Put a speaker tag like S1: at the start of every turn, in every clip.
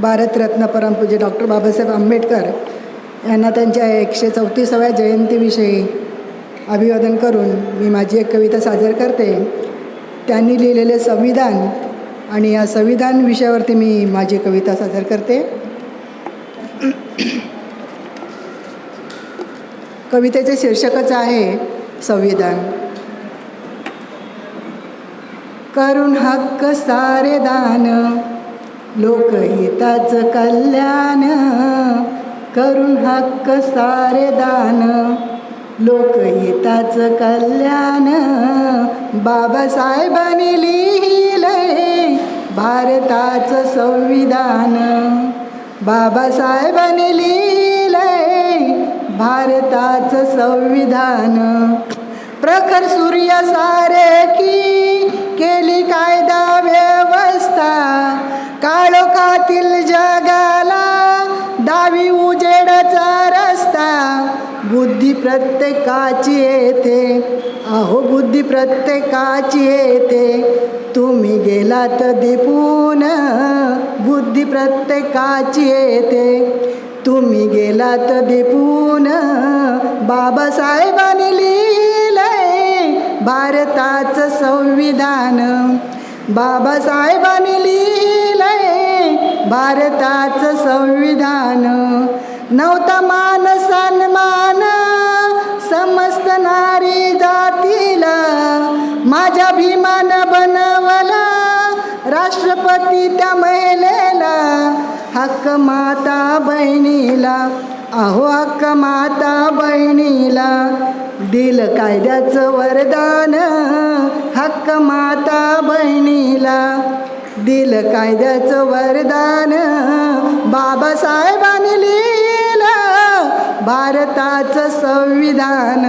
S1: भारतरत्न परमपूज्य डॉक्टर बाबासाहेब आंबेडकर यांना त्यांच्या एकशे चौतीसाव्या जयंतीविषयी अभिवादन करून मी माझी एक कविता सादर करते. त्यांनी लिहिलेले संविधान आणि या संविधान विषयावरती मी माझी कविता सादर करते. कवितेचे शीर्षकच आहे संविधान. करून हक्क सारे दान लोकहिताचं कल्याण करून हक्क सारे दान. लोकहिताचं कल्याण बाबासाहेबांनी लिहिलंय भारताचं संविधान. बाबासाहेबांनी लिहिलंय भारताचं संविधान. प्रखर सूर्य सारे की केली काय जगातील जगाला डावी उजेडचा रस्ता. बुद्धी प्रत्येकाची येते. अहो बुद्धी प्रत्येकाची येते. तुम्ही गेलात दिपून. बुद्धी प्रत्येकाची येते. तुम्ही गेलात दिपून. बाबासाहेबांनी लिहिलंय भारताचं संविधान. बाबासाहेबांनी लिहिलंय भारताचं संविधान. नव्हता मान सन्मान समस्त नारी जातीला. माझ्या भीमान बनवला राष्ट्रपती त्या महिलेला. हक्क माता बहिणीला अहो हक्क माता बहिणीला. दिल कायद्याचं वरदान हक्क माता बहिणीला. दिलं कायद्याचं वरदान. बाबासाहेबांनी लिहिलं भारताचं संविधान.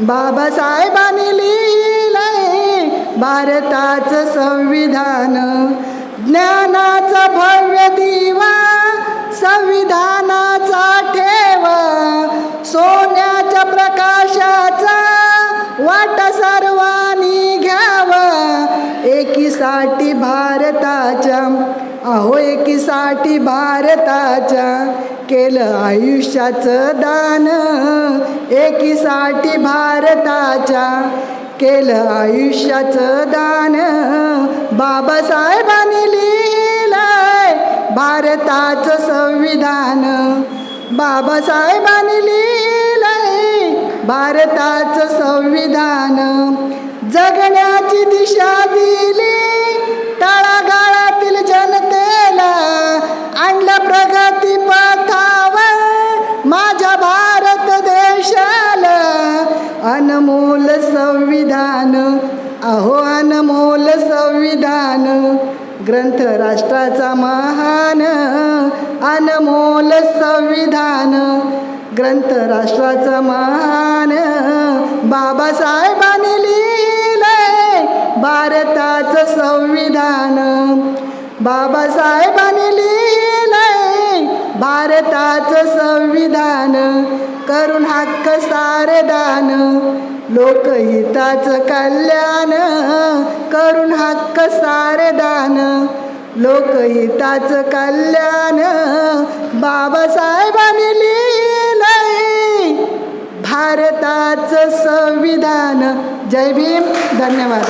S1: बाबासाहेबांनी लिहिलंय भारताचं संविधान. ज्ञानाचा भव्य दिवा संविधानाचा ठेवा सोन्याच्या प्रकाशाचा वाट सर्वांनी घ्यावा. एकीसाठी भार अहो एकीसाठी भारताच्या केलं आयुष्याचं दान. एकीसाठी भारताच्या केलं आयुष्याचं दान. बाबासाहेबांनी लिहिलंय भारताचं संविधान. बाबासाहेबांनी लिहिलंय भारताचं संविधान. जगण्याची दिशा दिली महान ग्रंथ राष्ट्राचा महान अनमोल संविधान. ग्रंथ राष्ट्राचा महान बाबासाहेबांनी लिहिलंय भारताचं संविधान. बाबासाहेबांनी लिहिलंय भारताचं संविधान. करून हक्क सारदान. लोकहिताचं कल्याण करून हक्क सारे दान लोकहिताचं कल्याण बाबासाहेबांनी लिहिलंय. भारताचं संविधान. जय भीम. धन्यवाद.